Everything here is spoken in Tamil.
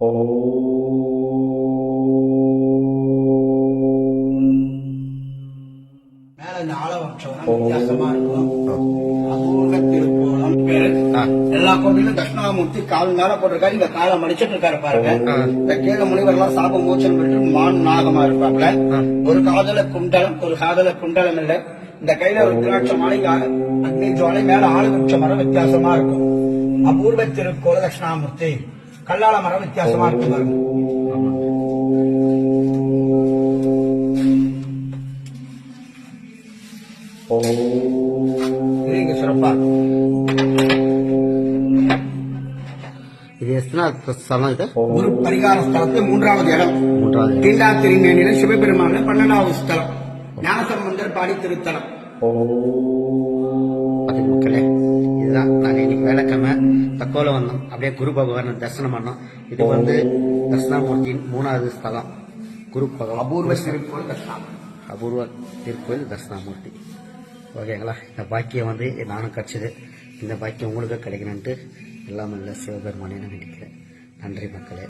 மேல இந்த ஆலவட்சம் வித்தியாசமா இருக்கும் அபூர்வ திருக்கோலம் பேரு. எல்லா கோவிலும் தட்சிணாமூர்த்தி கால் மேல போட்டிருக்காரு இங்க காலை மடிச்சிட்டு இருக்காரு பாருங்க. இந்த கீழ முனிவர்லாம் சாப மோச்சனம் பெற்று மான் நாகமா இருப்பாப்ல. ஒரு காதல குண்டலம் ஒரு காதல குண்டலம் இல்ல. இந்த கையில ஒரு திராட்சை மாலை அக்னி ஜுவாலை மேல ஆளுவட்ச மரம் வித்தியாசமா இருக்கும். அபூர்வ திருக்கோல தட்சிணாமூர்த்தி. கல்லால மரம் வித்தியாசமா இருக்கும் பாருங்க. சிறப்பா. இது ஒரு பரிகார ஸ்தலத்துல மூன்றாவது இடம். மூன்றாவது தீண்டா திருமேனில சிவபெருமான பன்னெண்டாவது ஸ்தலம். ஞானசம்பந்தர் பாடி திருத்தலம். மக்களே. இதுதான். நாங்கள் இன்னைக்கு வேலைக்கிழமை தக்கோல வந்தோம் அப்படியே குரு பகவானை தரிசனம் பண்ணோம். இது வந்து தட்சிணாமூர்த்தியின் மூணாவது ஸ்தலம். குரு பகவான். அபூர்வ திருக்கோள் தட்சிணாமூர்த்தி. அபூர்வ திருக்கோயில் தட்சிணாமூர்த்தி. ஓகேங்களா? இந்த பாக்கியம் வந்து நானும் கிடச்சிது. இந்த பாக்கியம் உங்களுக்கு கிடைக்கணுன்ட்டு எல்லாம் இல்லை சிவபெருமானே நான் நினைக்கிறேன் நன்றி மக்களே.